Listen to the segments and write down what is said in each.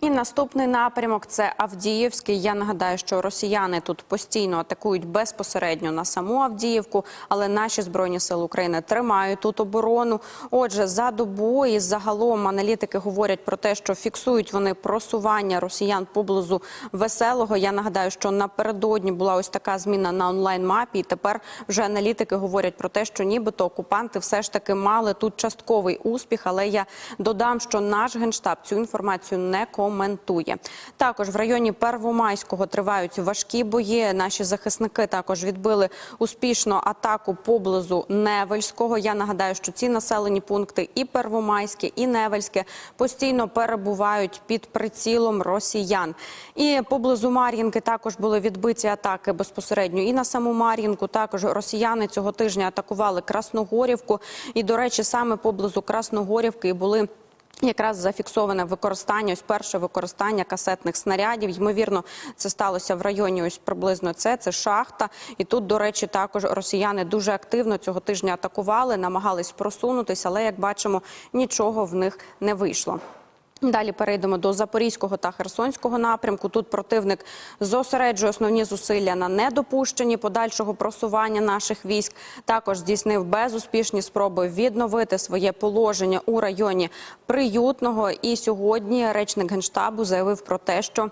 І наступний напрямок це Авдіївський. Я нагадаю, що росіяни тут постійно атакують безпосередньо на саму Авдіївку, але наші збройні сили України тримають тут оборону. Отже, за добу і загалом аналітики говорять про те, що фіксують вони просування росіян поблизу веселого. Я нагадаю, що напередодні була ось така зміна на онлайн мапі. І тепер вже аналітики говорять про те, що нібито окупанти все ж таки мали тут частковий успіх. Але я додам, що наш генштаб цю інформацію не коментує. Також в районі Первомайського тривають важкі бої. Наші захисники також відбили успішно атаку поблизу Невельського. Я нагадаю, що ці населені пункти і Первомайське, і Невельське постійно перебувають під прицілом росіян. І поблизу Мар'їнки також були відбиті атаки безпосередньо і на саму Мар'їнку. Також росіяни цього тижня атакували Красногорівку. І, до речі, саме поблизу Красногорівки були. Якраз зафіксоване використання, ось перше використання касетних снарядів. Ймовірно, це сталося в районі. Ось приблизно це це шахта. І тут, до речі, також росіяни дуже активно цього тижня атакували, намагались просунутися, але як бачимо, нічого в них не вийшло. Далі перейдемо до Запорізького та Херсонського напрямку. Тут противник зосереджує основні зусилля на недопущенні подальшого просування наших військ. Також здійснив безуспішні спроби відновити своє положення у районі приютного. І сьогодні речник генштабу заявив про те, що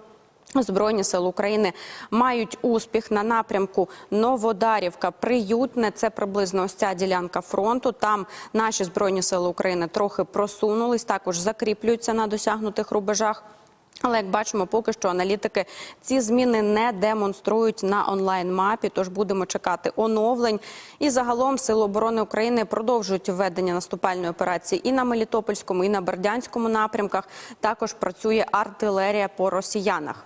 Збройні сили України мають успіх на напрямку Новодарівка. Приютне це приблизно ось ця ділянка фронту. Там наші збройні сили України трохи просунулись, також закріплюються на досягнутих рубежах. Але як бачимо, поки що аналітики ці зміни не демонструють на онлайн мапі. Тож будемо чекати оновлень. І загалом сили оборони України продовжують введення наступальної операції і на Мелітопольському, і на Бердянському напрямках. Також працює артилерія по росіянах.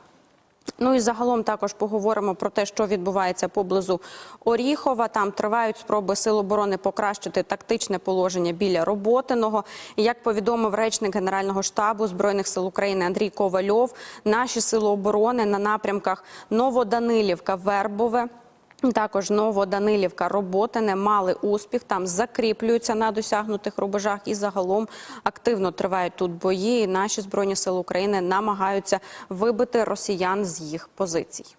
Ну і загалом також поговоримо про те, що відбувається поблизу Оріхова. Там тривають спроби сил оборони покращити тактичне положення біля роботиного. Як повідомив речник Генерального штабу збройних сил України Андрій Ковальов, наші сили оборони на напрямках Новоданилівка, Вербове. Також Новоданилівка, Роботине мали успіх. Там закріплюються на досягнутих рубежах і загалом активно тривають тут бої. І наші збройні сили України намагаються вибити росіян з їх позицій.